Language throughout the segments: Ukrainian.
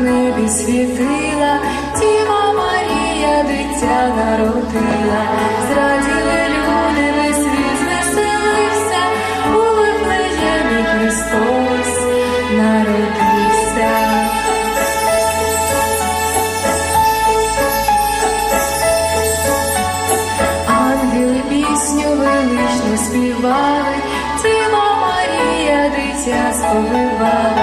небі світила, Діва Марія дитя народила, зраділи люди, весь світ звеселився, у Вифлеємі Христос народився. Ангели пісню величну співали, Діва Марія дитя сповивала,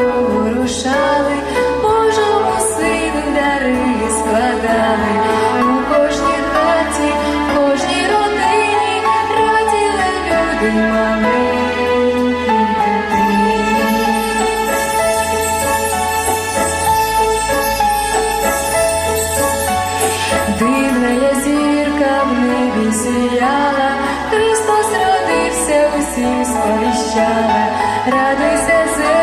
в дорогу рушали, Божому сину дари складали. У кожній хаті, в кожній родині раділи люди дитині. Дивна зірка в небі сіяла, Христос родився, усім сповіщала, радуйся, земле,